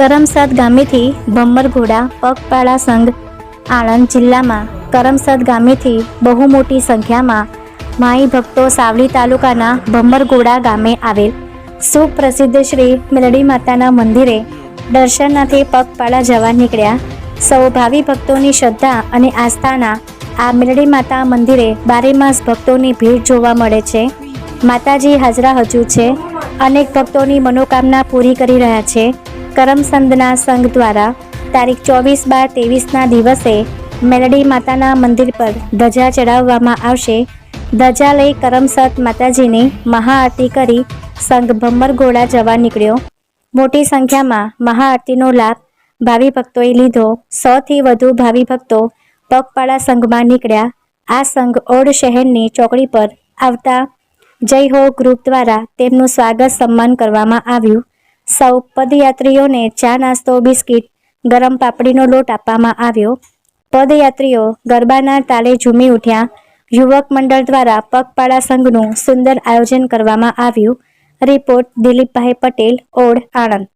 કરમસદ ગામેથી ભમ્મરઘોડા પગપાળા સંઘ, આણંદ જિલ્લામાં કરમસદ ગામેથી બહુ મોટી સંખ્યામાં માઈ ભક્તો સાવલી તાલુકાના ભમ્મરઘોડા ગામે આવેલ. સુપ્રસિદ્ધ શ્રી મેલડી માતાના મંદિરે દર્શનાર્થે પગપાળા જવા નીકળ્યા. સૌ ભાવિ ભક્તોની શ્રદ્ધા અને આસ્થાના આ મેલડી માતા મંદિરે બારેમાસ ભક્તોની ભીડ જોવા મળે છે. માતાજી હાજરા હજુ છે. અનેક ભક્તોની મનોકામના પૂરી કરી રહ્યા છે. કરમસંદના સંઘ દ્વારા તારીખ ચોવીસ બાર ત્રેવીસના દિવસે મેલડી માતાના મંદિર પર ધજા ચડાવવામાં આવશે. ધજા લઈ કરમસદ માતાજીની મહાઆરતી કરી સંઘ ભમ્મરગોળા જવા નીકળ્યો. મોટી સંખ્યામાં મહાઆરતીનો લાભ ભાવિ ભક્તોએ લીધો. સોથી વધુ ભાવિ ભક્તો પગપાળા સંઘમાં નીકળ્યા. આ સંઘ ઓડ શહેરની ચોકડી પર આવતા જય હો ગ્રુપ દ્વારા તેમનું સ્વાગત સન્માન કરવામાં આવ્યું. સૌ પદયાત્રીઓને ચા નાસ્તો, બિસ્કિટ, ગરમ પાપડીનો લોટ આપવામાં આવ્યો. પદયાત્રીઓ ગરબાના તાલે ઝૂમી ઉઠ્યા. યુવક મંડળ દ્વારા પગપાળા સંઘનું સુંદર આયોજન કરવામાં આવ્યું. રિપોર્ટ દિલીપભાઈ પટેલ ઓડ આણંદ.